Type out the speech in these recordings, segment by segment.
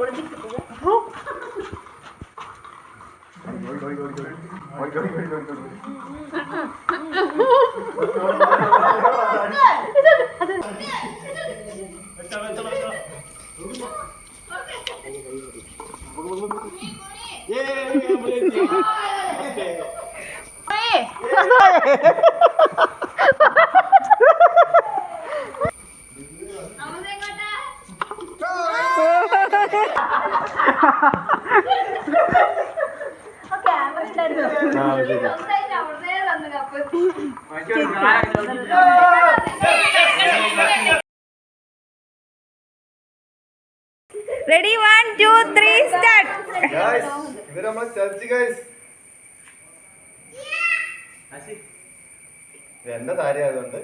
오른쪽 보고. 예, 예, 예, 예, 아, 예, 예, 예, 예, ready one two three start എന്റെ സാരി ആയതുകൊണ്ട്?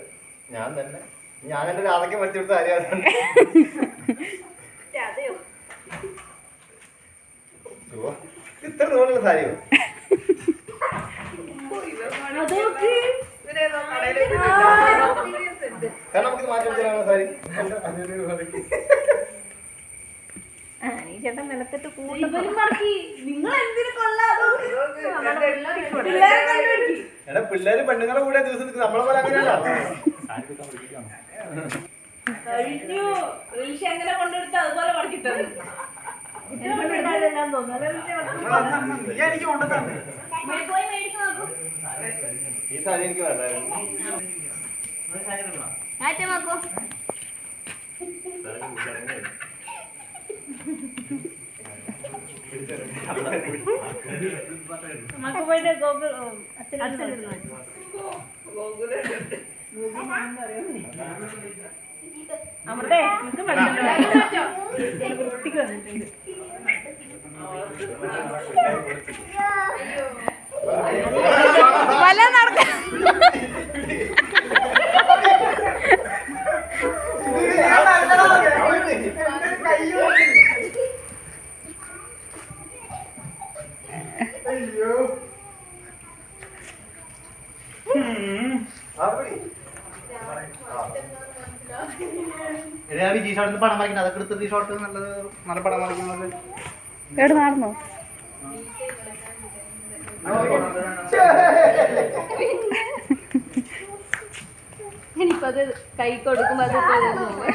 ഞാൻ തന്നെ. ഞാൻ എന്റെ രാധയ്ക്ക് പഠിച്ചെടുത്ത സാരി ആയതുകൊണ്ട്. ഇത്ര തോന്നുന്ന സാരിയോ? നമുക്ക് മാറ്റി സാരി. ചേട്ടൻ നിലത്തിട്ട് എടാ പിള്ളേര് പെണ്ണുങ്ങളെ കൂടെ ദിവസം നമ്മളെ പോലെ അങ്ങനെയല്ല. ഈ സാരി എനിക്ക് വേണ്ടായിരുന്നു നമുക്ക് പോയിട്ട് ഗോകുൽ അച്ഛൻ അമൃതേ. ഇത് വൃത്തിക്ക് വന്നിട്ടുണ്ട്. അയ്യോ. ഷോട്ടിൽ പടം വരയ്ക്കുന്നത്? അതൊക്കെ എടുത്തിട്ട് ഈ ഷോട്ട് നല്ലത് നല്ല പടം വരയ്ക്കുന്നത് എവിടെ നടന്നോ? ഇനിയിപ്പോ അത് കൈ കൊടുക്കുമ്പോ അത് തോന്നുന്നു